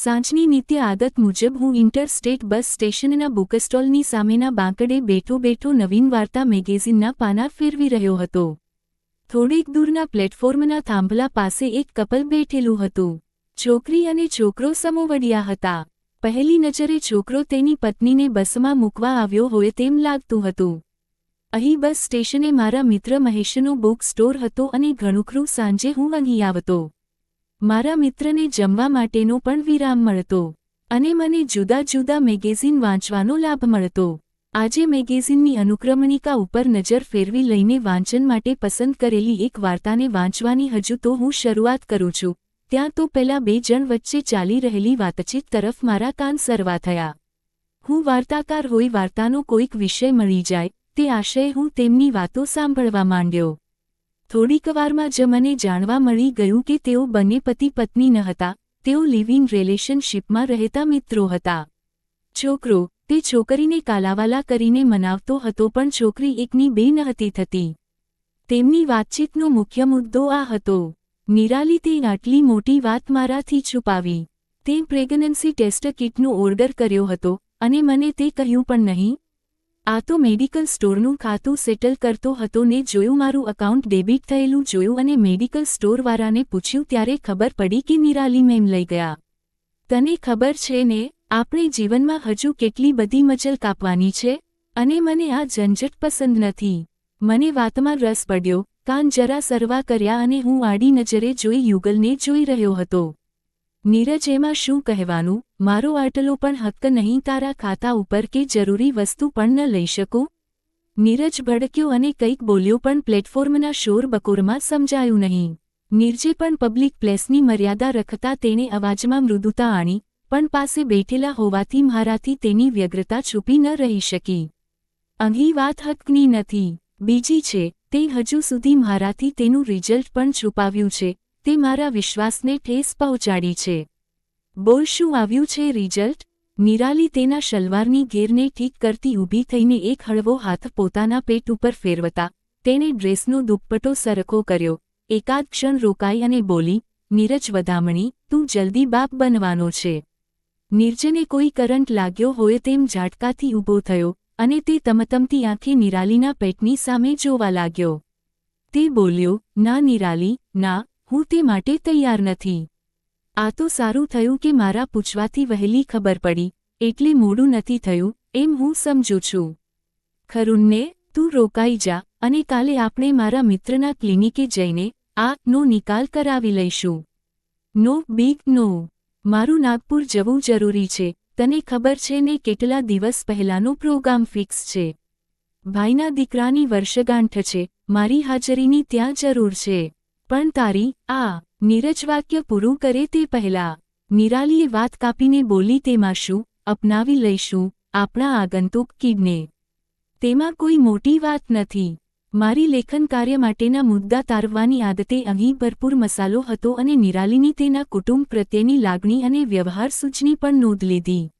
સાંજની નિત્ય આદત મુજબ હું ઇન્ટરસ્ટેટ બસ સ્ટેશનના બુકસ્ટોલની સામેના બાંકડે બેઠો બેઠો નવીન વાર્તા મેગેઝિનના પાના ફેરવી રહ્યો હતો. થોડીક દૂરના પ્લેટફોર્મના થાંભલા પાસે એક કપલ બેઠેલું હતું. છોકરી અને છોકરો સમોવડિયા હતા. પહેલી નજરે છોકરો તેની પત્નીને બસમાં મૂકવા આવ્યો હોય તેમ લાગતું હતું. અહીં બસ સ્ટેશને મારા મિત્ર મહેશનો બુક સ્ટોર હતો અને ઘણુખરું સાંજે હું અહીં આવતો. મારા મિત્રને જમવા માટેનો પણ વિરામ મળતો અને મને જુદા જુદા મેગેઝિન વાંચવાનો લાભ મળતો. આજે મેગેઝિનની અનુક્રમણિકા ઉપર નજર ફેરવી લઈને વાંચન માટે પસંદ કરેલી એક વાર્તાને વાંચવાની હજુ તો હું શરૂઆત કરું છું. ત્યાં તો પેલા બે જણ વચ્ચે ચાલી રહેલી વાતચીત તરફ મારા કાન સરવા થયા. હું વાર્તાકાર હોઈ વાર્તાનો કોઈક વિષય મળી જાય, તે આશયે હું તેમની વાતો સાંભળવા માંડ્યો. થોડીક વારમાં જ મને જાણવા મળી ગયું કે તેઓ બંને પતિ પત્ની ન હતા, તેઓ લિવ ઇન રિલેશનશીપમાં રહેતા મિત્રો હતા. છોકરો, તે છોકરીને કાલાવાલા કરીને મનાવતો હતો પણ છોકરી એકની બે ન થતી. તેમની વાતચીતનો મુખ્ય મુદ્દો આ હતો. નિરાલી તે આટલી મોટી વાત મારાથી છુપાવી. તે પ્રેગ્નન્સી ટેસ્ટ કિટનો ઓર્ડર કર્યો હતો અને મને તે કહ્યું પણ નહીં આ તો મેડિકલ સ્ટોરનું ખાતું સેટલ કરતો હતો ને જોયું મારું અકાઉન્ટ ડેબિટ થયેલું જોયું અને મેડિકલ સ્ટોરવાળાને પૂછ્યું ત્યારે ખબર પડી કે નિરાલી મેમ લઈ ગયા. તને ખબર છે ને, આપણે જીવનમાં હજુ કેટલી બધી મચલ કાપવાની છે? અને મને આ ઝંઝટ પસંદ નથી. મને વાતમાં રસ પડ્યો. કાન જરા સરવા કર્યા અને હું આડી નજરે જોઈ યુગલને જોઈ રહ્યો હતો. નીરજ, એમાં શું કહેવાનું? મારો આટલો પણ હક્ક નહીં તારા ખાતા ઉપર કે જરૂરી વસ્તુ પણ ન લઈ શકું? નીરજ ભડક્યો અને કંઈક બોલ્યો પણ પ્લેટફોર્મના શોર બકોરમાં સમજાયું નહીં. નીરજે પણ પબ્લિક પ્લેસની મર્યાદા રખતા તેણે અવાજમાં મૃદુતા આણી, પણ પાસે બેઠેલા હોવાથી મારાથી તેની વ્યગ્રતા છુપી ન રહી શકી. અહીં વાત હકની નથી. બીજી છે, તે હજુ સુધી મારાથી તેનું રિઝલ્ટ પણ છુપાવ્યું છે. તે મારા વિશ્વાસને ઠેસ પહોંચાડી છે. બોલ શું આવ્યું છે રિઝલ્ટ? નિરાલી તેના શલવારની ઘેરને ઠીક કરતી ઊભી થઈને એક હળવો હાથ પોતાના પેટ ઉપર ફેરવતા, તેણે ડ્રેસનો દુપટ્ટો સરખો કર્યો. એકાદ ક્ષણ રોકાઈ અને બોલી, નીરજ વધામણી, તું જલ્દી બાપ બનવાનો છે. નિર્જને કોઈ કરંટ લાગ્યો હોય તેમ ઝાટકાથી ઊભો થયો અને તે તમતમતી આંખે નિરાલીના પેટની સામે જોવા લાગ્યો. તે બોલ્યો, ના નિરાલી, ના હું તે માટે તૈયાર નથી. આ તો સારું થયું કે મારા પૂછવાથી વહેલી ખબર પડી, એટલે મોડું નથી થયું, એમ હું સમજું છું. ખરુંને તું રોકાઈ જા, અને કાલે આપણે મારા મિત્રના ક્લિનિકે જઈને આ નો નિકાલ કરાવી લઈશું. No, big no. મારું નાગપુર જવું જરૂરી છે. તને ખબર છે ને કેટલા દિવસ પહેલાનો પ્રોગ્રામ ફિક્સ છે. ભાઈના દીકરાની વર્ષગાંઠ છે. મારી હાજરીની ત્યાં જરૂર છે. પણ તારી આ નીરજ વાક્ય પૂરું કરે તે પહેલા નિરાલીએ વાત કાપીને બોલી તેમાં શું અપનાવી લઈશું આપણા આગંતુક કિડને. તેમાં કોઈ મોટી વાત નથી. મારી લેખન કાર્ય માટેના મુદ્દા તારવવાની આદતે અહીં ભરપૂર મસાલો હતો અને નિરાલીની તેના કુટુંબ પ્રત્યેની લાગણી અને વ્યવહાર સૂચની પણ નોંધ લીધી.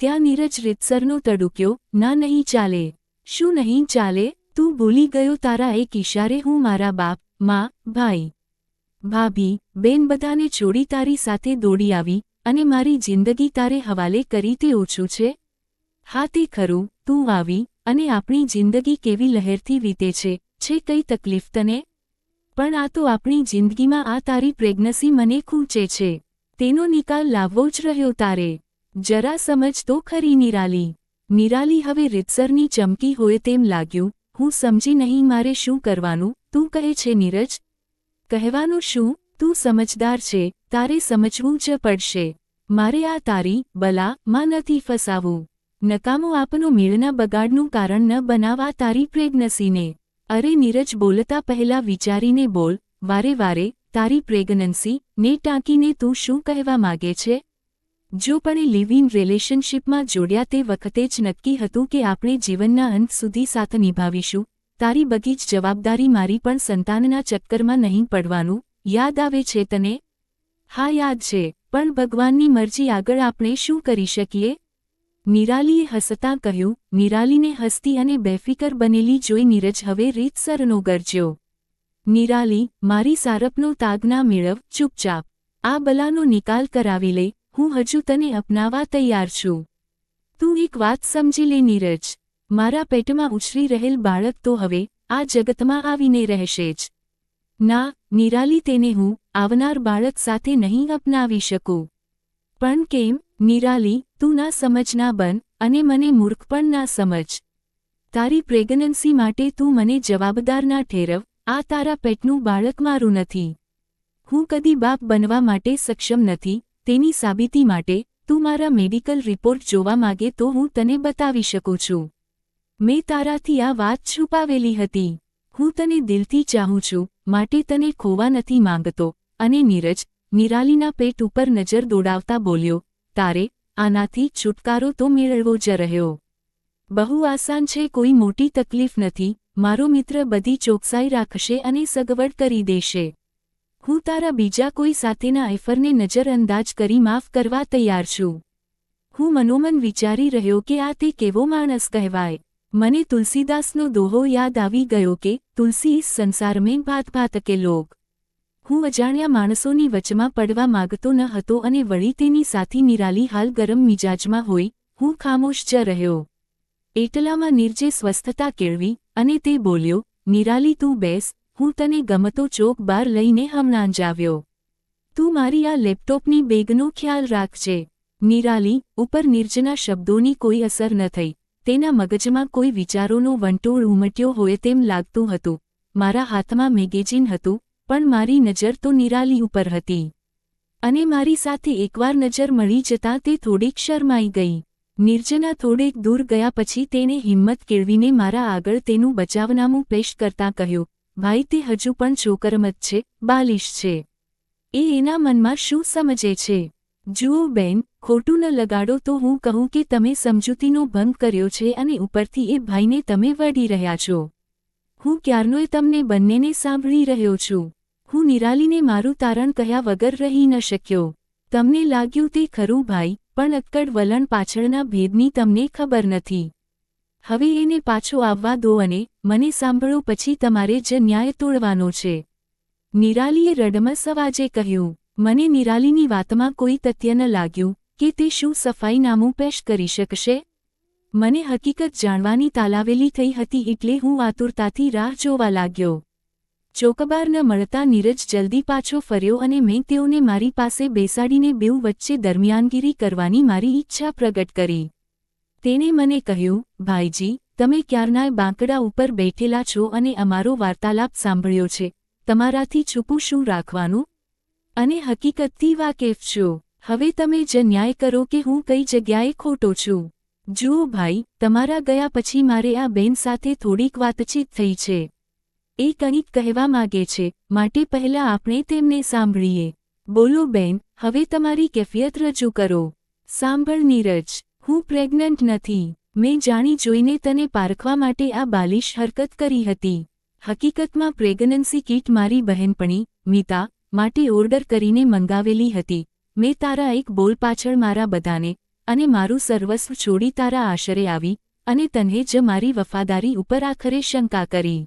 ત્યાં નીરજ રીતસરનો તડુક્યો, ના નહીં ચાલે. શું નહીં ચાલે? તું ભૂલી ગયો તારા એક ઇશારે હું મારા બાપ માં, ભાઈ. ભાભી, બેન બધાને છોડી તારી સાથે દોડી આવી અને મારી જિંદગી તારે હવાલે કરી તે ઓછું છે? હા તે ખરું, તું આવી અને આપણી જિંદગી કેવી લહેરથી વીતે છે છે કઈ તકલીફ તને? પણ આ તો આપણી જિંદગીમાં આ તારી પ્રેગ્નસી મને ખૂંચે છે, તેનો નિકાલ લાવવો જ રહ્યો તારે. જરા સમજ તો ખરી નિરાલી. નિરાલી હવે રીતસરની ચમકી હોય તેમ લાગ્યું હું સમજી નહીં મારે શું કરવાનું? તું કહે છે, નીરજ. કહેવાનું શું? તું સમજદાર છે, તારે સમજવું જ પડશે. મારે આ તારી બલા માં નથી ફસાવું. નકામો આપનો મેળના બગાડનું કારણ ન બનાવા તારી પ્રેગ્નસીને. અરે નીરજ, બોલતા પહેલા વિચારીને બોલ. વારે વારે તારી પ્રેગ્નન્સી ને ટાંકીને તું શું કહેવા માગે છે? જો પણ લિવ ઇન રિલેશનશીપમાં જોડ્યા તે વખતે જ નક્કી હતું કે આપણે જીવનના અંત સુધી સાથ નિભાવીશું, તારી બધી જ જવાબદારી મારી પણ સંતાનના ચક્કરમાં નહીં પડવાનું, યાદ આવે છે તને? હા, યાદ છે, પણ ભગવાનની મરજી આગળ આપણે શું કરી શકીએ? નિરાલીએ હસતાં કહ્યું, નિરાલીને હસતી અને બેફિકર બનેલી જોઈ નીરજ હવે રીતસરનો ગરજ્યો. નિરાલી, મારી સારપનો તાગ ના મેળવ, ચૂપચાપ. આ બલાનો નિકાલ કરાવી લે હું હજુ તને અપનાવવા તૈયાર છું. તું એક વાત સમજી લે નીરજ. મારા પેટમાં ઉછરી રહેલ બાળક તો હવે આ જગતમાં આવીને રહેશે જ. ના, નિરાલી તેને હું આવનાર બાળક સાથે નહીં અપનાવી શકું. પણ કેમ, નિરાલી, તું ના સમજ ના બન અને મને મૂર્ખ પણ ના સમજ. તારી પ્રેગ્નન્સી માટે તું મને જવાબદાર ના ઠેરવ, આ તારા પેટનું બાળક મારું નથી. હું કદી બાપ બનવા માટે સક્ષમ નથી તેની સાબિતી માટે તું મારા મેડિકલ રિપોર્ટ જોવા માગે તો હું તને બતાવી શકું છું. મેં તારાથી આ વાત છુપાવેલી હતી. હું તને દિલથી ચાહું છું, માટે તને ખોવા નથી માંગતો. અને નીરજ, નિરાલીના પેટ ઉપર નજર દોડાવતા બોલ્યો, તારે આનાથી છુટકારો તો મેળવવો જ રહ્યો. બહુ આસાન છે, કોઈ મોટી તકલીફ નથી. મારો મિત્ર બધી ચોકસાઈ રાખશે અને સગવડ કરી દેશે. હું તારા બીજા કોઈ સાથેના એફરને નજરઅંદાજ કરી માફ કરવા તૈયાર છું. હું મનોમન વિચારી રહ્યો કે આ તે કેવો માણસ કહેવાય. મને તુલસીદાસનો દોહો યાદ આવી ગયો કે તુલસી ઇસ સંસાર મેં ભાત ભાત કે લોગ. હું અજાણ્યા માણસોની વચમાં પડવા માગતો ન હતો અને વળી તેની સાથી નિરાલી હાલ ગરમ મિજાજમાં હોય, હું ખામોશ જ રહ્યો. એટલામાં નિર્જે સ્વસ્થતા કેળવી, અને તે બોલ્યો, નિરાલી તું બેસ હું તને ગમતો ચોક બાર લઈને હમણાં જ આવ્યો. તું મારી આ લેપટોપની બેગનો ખ્યાલ રાખજે. નિરાલી, ઉપર નિર્જના શબ્દોની કોઈ અસર ન થઈ. તેના મગજમાં કોઈ વિચારોનો વંટોળ ઉમટ્યો હોય તેમ લાગતું હતું. મારા હાથમાં મેગેજીન હતું, પણ મારી નજર તો નિરાલી ઉપર હતી. અને મારી સાથે એકવાર નજર મળી જતાં તે થોડીક શરમાઈ ગઈ. નિર્જના થોડેક દૂર ગયા પછી તેણે હિંમત કેળવીને મારા આગળ તેનું બચાવનામું પેશ કરતાં કહ્યું ભાઈ તે હજુ પણ છોકરમત છે, બાલિશ છે. એ એના મનમાં શું સમજે છે? જુઓ બેન, ખોટું ન લગાડો તો હું કહું કે તમે સમજૂતીનો ભંગ કર્યો છે અને ઉપરથી એ ભાઈને તમે વળી રહ્યા છો. હું ક્યારનોય તમને બંનેને સાંભળી રહ્યો છું. હું નિરાલીને મારું તારણ કહ્યા વગર રહી ન શક્યો. તમને લાગ્યું તે ખરું ભાઈ, પણ અક્કડ વલણ પાછળના ભેદની તમને ખબર નથી. હવે એને પાછો આવવા દો અને મને સાંભળો પછી તમારે જ ન્યાય તોડવાનો છે. નિરાલીએ રડમસ અવાજે કહ્યું, મને નિરાલીની વાતમાં કોઈ તથ્ય ન લાગ્યું કે તે શું સફાઈનામું પેશ કરી શકશે? મને હકીકત જાણવાની તાલાવેલી થઈ હતી એટલે હું આતુરતાથી રાહ જોવા લાગ્યો. ચોકબાર ન મળતા નીરજ જલ્દી પાછો ફર્યો અને મેં તેઓને મારી પાસે બેસાડીને બેઉ વચ્ચે દરમિયાનગીરી કરવાની મારી ઈચ્છા પ્રગટ કરી. તેણે મને કહ્યું, ભાઈજી, તમે ક્યારનાય બાંકડા ઉપર બેઠેલા છો અને અમારો વાર્તાલાપ સાંભળ્યો છે. તમારાથી છુપું શું રાખવાનું? અને હકીકતથી વાકેફ છો. હવે તમે જ ન્યાય કરો કે હું કઈ જગ્યાએ ખોટો છું. જુઓ ભાઈ, તમારા ગયા પછી મારે આ બેન સાથે થોડીક વાતચીત થઈ છે. એ કંઈક કહેવા માગે છે. માટે પહેલા આપણે તેમને સાંભળીએ. બોલો બેન, હવે તમારી કેફિયત રજૂ કરો. સાંભળ નીરજ. હું પ્રેગ્નન્ટ નથી. મેં જાણી જોઈને તને પારખવા માટે આ બાલિશ હરકત કરી હતી. હકીકતમાં પ્રેગ્નન્સી કીટ મારી બહેનપણી, મીતા, માટે ઓર્ડર કરીને મંગાવેલી હતી. મેં તારા એક બોલ પાછળ મારા બધાને અને મારું સર્વસ્વ છોડી તારા આશરે આવી અને તને જ મારી વફાદારી ઉપર આખરે શંકા કરી.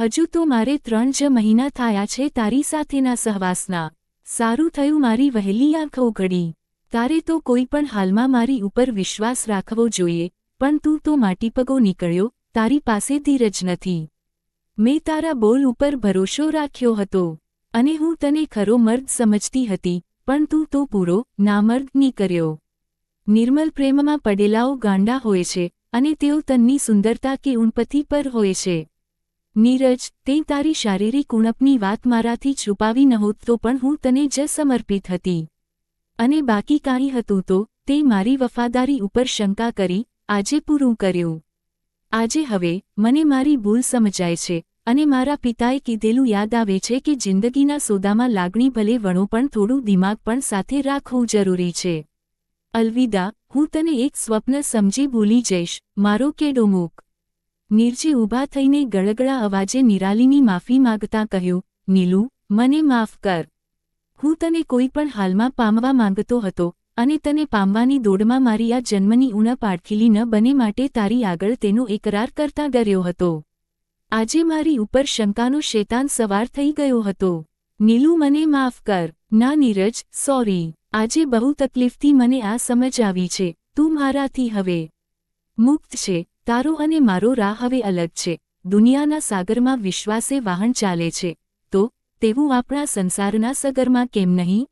હજુ તો મારે ત્રણ જ મહિના થયા છે તારી સાથેના સહવાસના. સારું થયું મારી વહેલી આંખો ઘડી તારે તો કોઈ પણ હાલમાં મારી ઉપર વિશ્વાસ રાખવો જોઈએ, પણ તું તો માટીપગો નીકળ્યો, તારી પાસે ધીરજ નથી. મેં તારા બોલ ઉપર ભરોસો રાખ્યો હતો, અને હું તને ખરો મર્દ સમજતી હતી, પણ તું તો પૂરો, નામર્દ નીકળ્યો. નિર્મલ પ્રેમમાં પડેલાઓ ગાંડા હોય છે, અને તેઓ તનની સુંદરતા કે ઉણપથી પર હોય છે. નીરજ, તે તારી શારીરિક ઉણપની વાત મારાથી છુપાવી નહોત તો પણ હું તને જ સમર્પિત હતી. અને બાકી કાંઈ હતું તો, તે મારી વફાદારી ઉપર શંકા કરી, આજે પૂરું કર્યું. આજે હવે, મને મારી ભૂલ સમજાય છે, અને મારા પિતાએ કીધેલું યાદ આવે છે કે જિંદગીના સોદામાં લાગણી ભલે વણો પણ થોડું દિમાગ પણ સાથે રાખવું જરૂરી છે. અલવિદા, હું તને એક સ્વપ્ન સમજી ભૂલી જઈશ, મારો કેડો મૂક નિર્જી ઊભા થઈને ગળગળા અવાજે નિરાલીની માફી માગતા કહ્યું, નીલુ, મને માફ કર. હું તને કોઈ પણ હાલમાં પામવા માંગતો હતો અને તને પામવાની દોડમાં મારી આ જન્મની ઉણપ આડખીલી ન બને માટે તારી આગળ તેનો એકરાર કરતા ડર્યો હતો. આજે મારી ઉપર શંકાનો શેતાન સવાર થઈ ગયો હતો. નીલુ મને માફ કર. ના નીરજ, સોરી. આજે બહુ તકલીફથી મને આ સમજ આવી છે. તું મારાથી હવે મુક્ત છે. તારો અને મારો રાહ હવે અલગ છે. દુનિયાના સાગરમાં વિશ્વાસે વાહન ચાલે છે. તેવું આપણા સંસારના સગરમાં કેમ નહીં?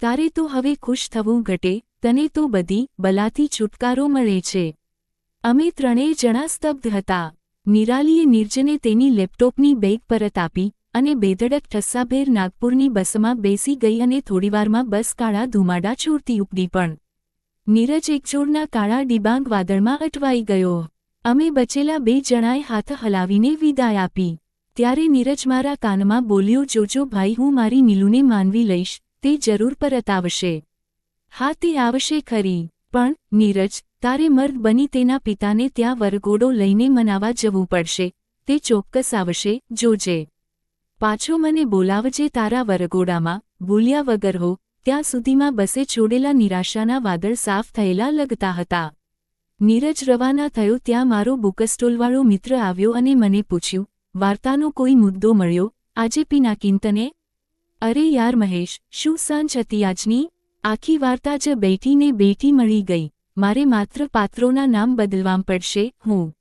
તારે તો હવે ખુશ થવું ઘટે, તને તો બધી બલાથી છુટકારો મળે છે. અમે ત્રણેય જણા સ્તબ્ધ હતા. નિરાલીએ નિર્જને તેની લેપટોપની બેગ પરત આપી અને બેધડક ઠસ્સાભેર નાગપુરની બસમાં બેસી ગઈ અને થોડીવારમાં બસ કાળા ધુમાડા છોડતી ઉપડી પણ. નીરજ એકજોડના કાળા ડિબાંગ વાદળમાં અટવાઈ ગયો. અમે બચેલા બે જણાએ હાથ હલાવીને વિદાય આપી. ત્યારે નીરજ મારા કાનમાં બોલ્યો, જોજો ભાઈ, હું મારી નીલુને માનવી લઈશ, તે જરૂર પરત આવશે. હા, તે આવશે ખરી, પણ નીરજ, તારે મર્દ બની તેના પિતાને ત્યાં વરઘોડો લઈને મનાવા જવું પડશે, તે ચોક્કસ આવશે, જોજે. પાછો મને બોલાવજે તારા વરઘોડામાં ભૂલ્યા વગર હો, ત્યાં સુધીમાં બસે છોડેલા નિરાશાના વાદળ સાફ થયેલા લગતા હતા. નીરજ રવાના થયો, ત્યાં મારો બુકસ્ટોલવાળો મિત્ર આવ્યો અને મને પૂછ્યું વાર્તાનો કોઈ મુદ્દો મળ્યો? આજે પિનાકિંતને અરે યાર મહેશ, શું સાંજ હતી આજની? આખી વાર્તા જ બેઠીને બેઠી મળી ગઈ. મારે માત્ર પાત્રોના નામ બદલવા પડશે, હું